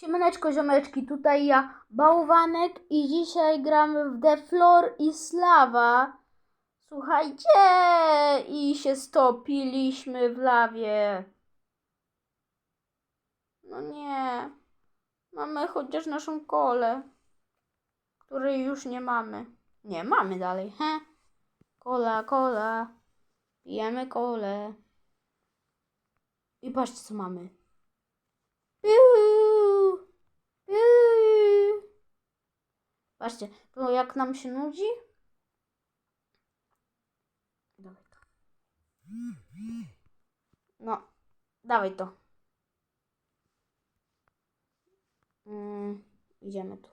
Siemaneczko, ziomeczki, tutaj ja, Bałwanek i dzisiaj gramy w The Floor i Slawa. Słuchajcie, i się stopiliśmy w lawie. No nie, mamy chociaż naszą kolę, której już nie mamy. Nie, mamy dalej, he? Kola, kola, pijemy kolę. I patrzcie, co mamy. Piu, Patrzcie, to jak nam się nudzi. Dawaj to. No, dawaj to. Mm, idziemy tu.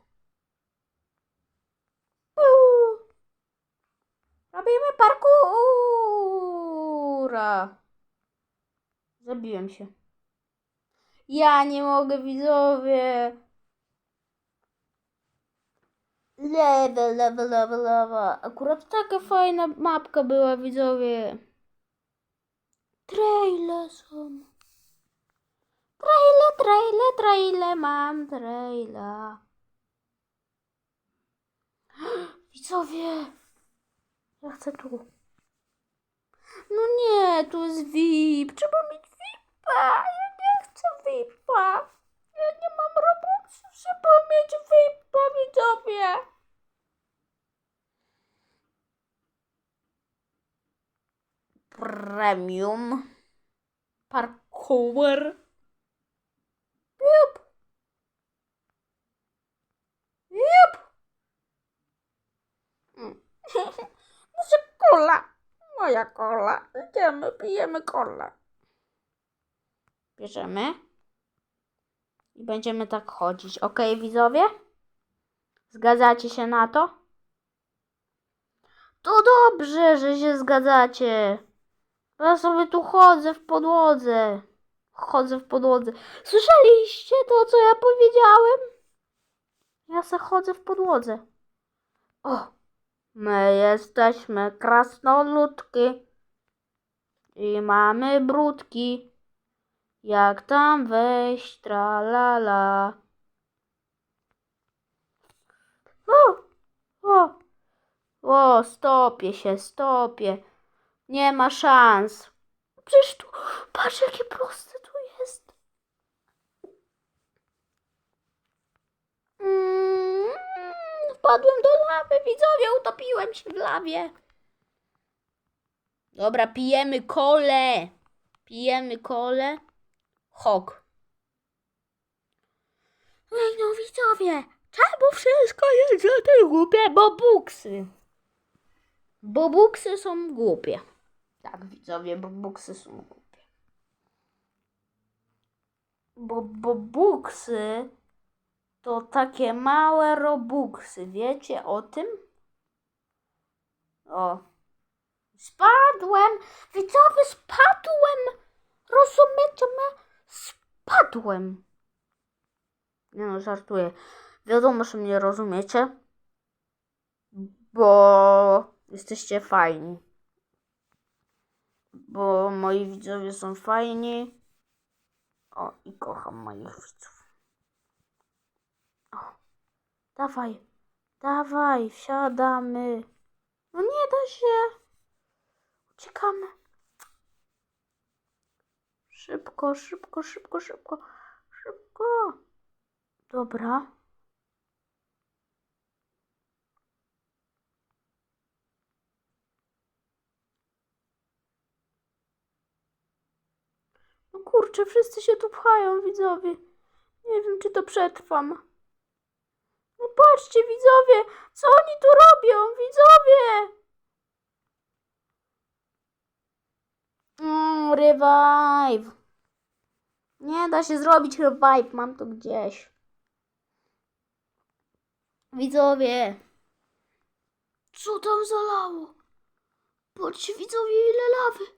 Piu. Robimy parkura. Zabiłem się. Ja nie mogę, widzowie. Lewe, lewe, lewe, lewe. Akurat taka fajna mapka była, widzowie. Traile są. Traile, traile, traile, mam traila. Widzowie. Ja chcę tu. No nie, tu jest VIP. Trzeba mieć VIPa. Ja nie chcę VIPa. Ja nie mam Robuxów, żeby mieć VIPa, widzowie. Premium. Parkour. Jup. Jup. Mm. Może kola. Moja kola. Idziemy, pijemy kolę. Bierzemy. I będziemy tak chodzić. Ok, widzowie? Zgadzacie się na to? To dobrze, że się zgadzacie. Ja sobie tu chodzę w podłodze. Chodzę w podłodze. Słyszeliście to, co ja powiedziałem? Ja se chodzę w podłodze. O, my jesteśmy krasnoludki i mamy brudki. Jak tam wejść, tra la la. O, o, o, stopię się, stopię. Nie ma szans. Przecież tu, patrz jakie proste tu jest. Mm, wpadłem do lawy, widzowie, utopiłem się w lawie. Dobra, pijemy kole. Pijemy kole. Hok. Ej, no widzowie, czemu wszystko jest za te głupie bobuksy? Bobuksy są głupie. Tak, widzowie, bobuksy są głupie. Bo bobuksy to takie małe robuxy. Wiecie o tym? O. Spadłem! Widzowie, spadłem! Rozumiecie mnie? Spadłem! Nie no, żartuję. Wiadomo, że mnie rozumiecie. Bo jesteście fajni. Bo moi widzowie są fajni. O, i kocham moich widzów. O, dawaj, dawaj, wsiadamy. No nie da się. Uciekamy. Szybko, szybko, szybko, szybko, szybko. Dobra. No kurczę, wszyscy się tu pchają, widzowie. Nie wiem, czy to przetrwam. No patrzcie, widzowie, co oni tu robią, widzowie! Mm, revive. Nie da się zrobić revive, mam to gdzieś. Widzowie. Co tam zalało? Patrzcie, widzowie, ile lawy.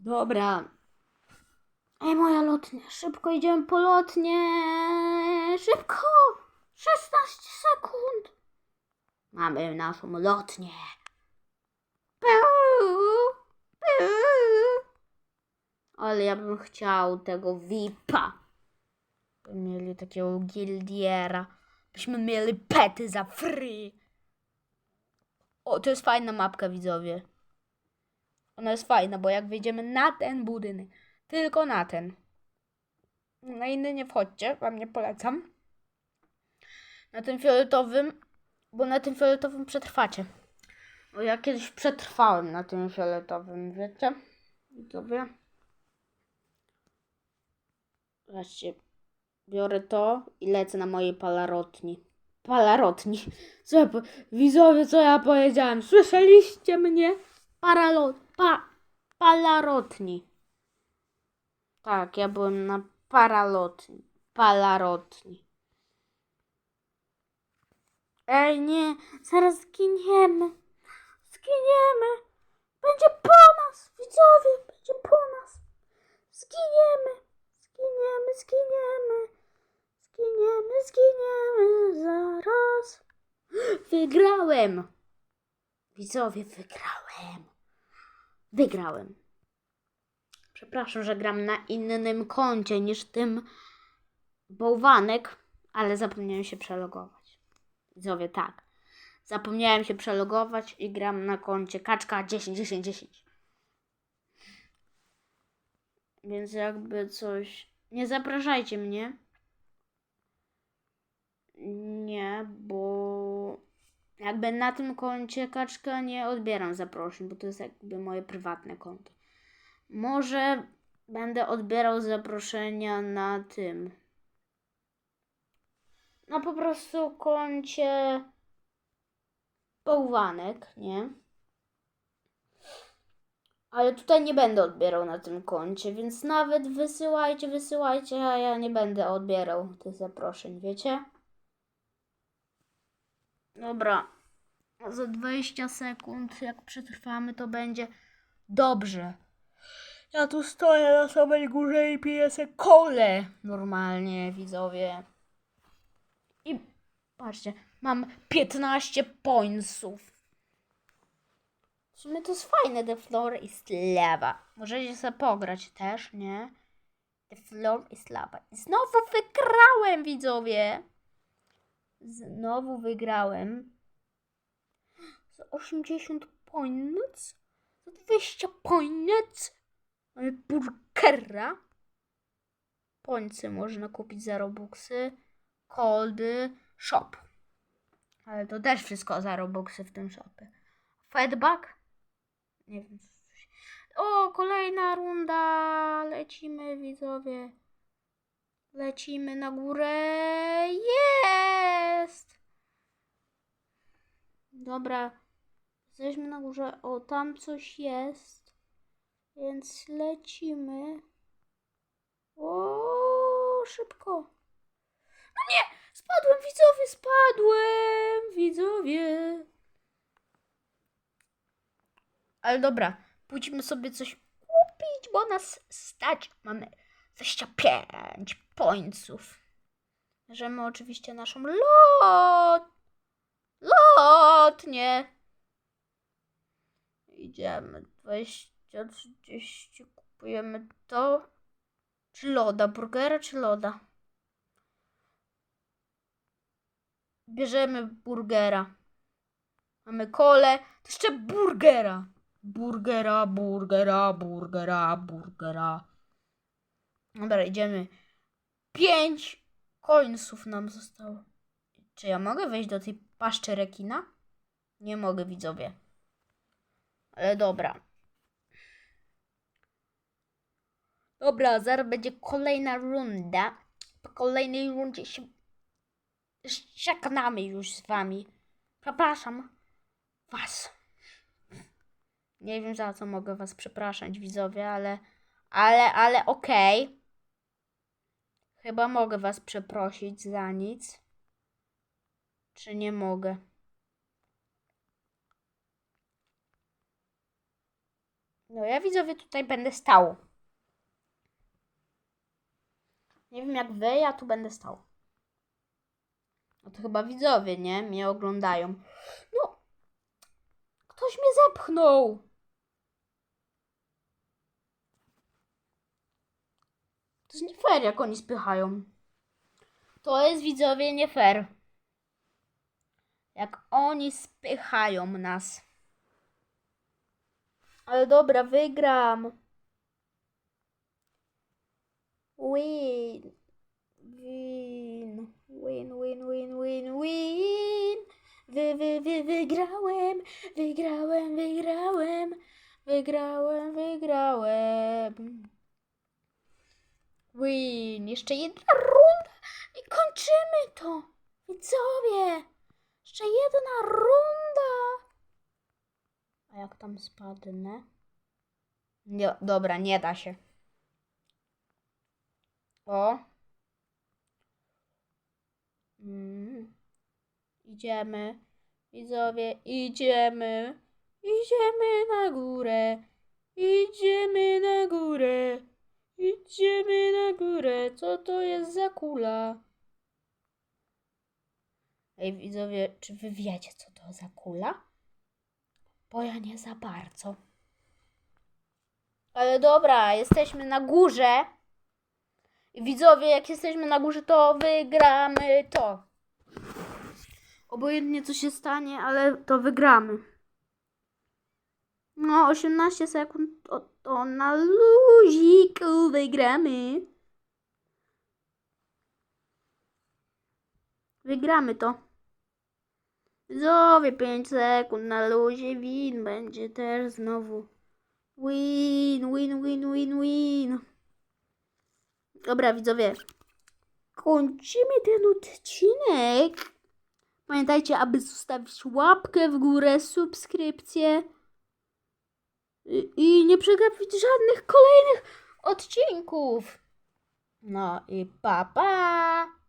Dobra. Ej, moja lotnia. Szybko idziemy po lotnię. Szybko. 16 sekund. Mamy naszą lotnię. Ale ja bym chciał tego VIPa. mieli takiego gildiera. Byśmy mieli pety za free. O, to jest fajna mapka, widzowie. Ona jest fajna, bo jak wejdziemy na ten budynek, tylko na ten. Na inny nie wchodźcie, wam nie polecam. Na tym fioletowym, bo na tym fioletowym przetrwacie. Bo ja kiedyś przetrwałem na tym fioletowym, wiecie? Widzowie. Zobaczcie, biorę to i lecę na mojej palarotni. Palarotni. Co ja po... Widzowie, co ja powiedziałem? Słyszeliście mnie? Paralot... Pa... Palarotni. Tak, ja byłem na paralotni. Palarotni. Ej, nie, zaraz zginiemy. Zginiemy. Będzie po nas, widzowie, będzie po nas. Zginiemy. Zginiemy, zginiemy. Zginiemy, zginiemy zaraz. Wygrałem. Widzowie, wygrałem. Wygrałem. Przepraszam, że gram na innym koncie niż tym bałwanek, ale zapomniałem się przelogować. Widzowie, tak. Zapomniałem się przelogować i gram na koncie kaczka 10, 10, 10. Więc jakby coś. Nie zapraszajcie mnie. Nie, bo jakby na tym koncie kaczka nie odbieram zaproszeń, bo to jest jakby moje prywatne konto. Może będę odbierał zaproszenia na tym. No po prostu koncie bałwanek, nie? Ale tutaj nie będę odbierał na tym koncie, więc nawet wysyłajcie, wysyłajcie, a ja nie będę odbierał tych zaproszeń, wiecie? Dobra. Za 20 sekund, jak przetrwamy, to będzie dobrze. Ja tu stoję na samej górze i piję se kole. Normalnie, widzowie. I patrzcie, mam 15 pointsów. W sumie to jest fajne, the floor is lava. Możecie sobie pograć też, nie? The floor is lava. I znowu wygrałem, widzowie. Znowu wygrałem. Za 80 points. Za 200 points. Mamy burgera. Pońcy można kupić za robuxy. Koldy. Shop. Ale to też wszystko za robuxy w tym shopie. Feedback? Nie wiem. O, kolejna runda. Lecimy, widzowie. Lecimy na górę. Jest! Dobra. Jesteśmy na górze. O, tam coś jest. Więc lecimy. O, szybko. No nie! Spadłem, widzowie, spadłem! Widzowie. Ale dobra, pójdźmy sobie coś kupić, bo nas stać. Mamy 25 pońców. Bierzemy oczywiście naszą lot. Lotnie. Idziemy. 20, 30. Kupujemy to. Czy loda? Burgera czy loda? Bierzemy burgera. Mamy kole. To jeszcze burgera. Burgera, burgera, burgera, burgera. Dobra, idziemy. Pięć końców nam zostało. Czy ja mogę wejść do tej paszczy rekina? Nie mogę, widzowie. Ale dobra. Dobra, zaraz będzie kolejna runda. Po kolejnej rundzie się żegnamy już z wami. Przepraszam was. Nie wiem za co mogę was przepraszać, widzowie, ale ale, ale okej. Chyba mogę was przeprosić za nic. Czy nie mogę? No ja widzowie tutaj będę stał. Nie wiem jak wy, ja tu będę stał. No to chyba widzowie, nie? Mnie oglądają. No, ktoś mnie zepchnął. To jest nie fair, jak oni spychają. To jest widzowie nie fair. Jak oni spychają nas. Ale dobra, wygram. Win. Win. Win, win, win, win, win. Wy, wy, wy, wygrałem. Wygrałem, wygrałem. Wygrałem, wygrałem. Win. Jeszcze jedna runda i kończymy to. Widzowie. Jeszcze jedna runda. A jak tam spadnę? Nie, dobra, nie da się. O. Mm. Idziemy. Widzowie, idziemy. Idziemy na górę. Idziemy na. Idziemy na górę. Co to jest za kula? Ej, widzowie, czy wy wiecie, co to za kula? Bo ja nie za bardzo. Ale dobra, jesteśmy na górze. Widzowie, jak jesteśmy na górze, to wygramy to. Obojętnie co się stanie, ale to wygramy. No, 18 sekund to, to na luziku wygramy. Wygramy to. Widzowie, 5 sekund na luzie, win będzie też znowu. Win, win, win, win, win. Dobra, widzowie. Kończymy ten odcinek. Pamiętajcie, aby zostawić łapkę w górę, subskrypcję i, nie przegapić żadnych kolejnych odcinków. No i pa pa!